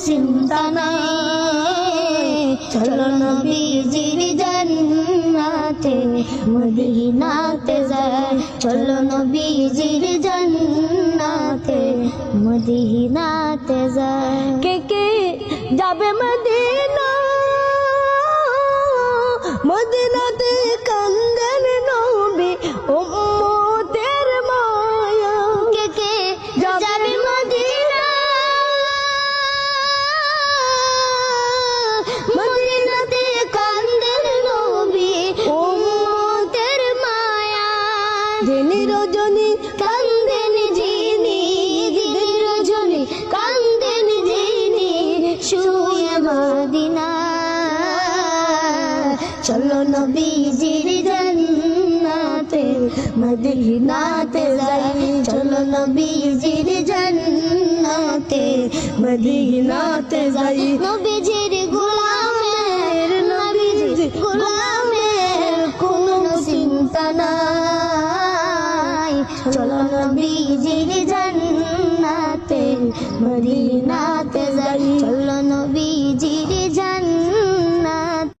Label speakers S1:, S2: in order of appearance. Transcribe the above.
S1: চিন্তা নাই চলো নবীজির জান্নাতে মদিনাতে যাই চলো নবীজির জান্নাতে মদিনাতে যাই দিনী রজনী কান্দেন যিনি দিনী রজনী কান্দেন যিনি শুয়ে মদিনা। চলো নবীজির জান্নাতে, মদিনাতে যাই। চলো নবীজির জান্নাতে, মদিনাতে যাই। নবীজির চলো নবীজির জান্নাতে মদিনাতে যাই। চলো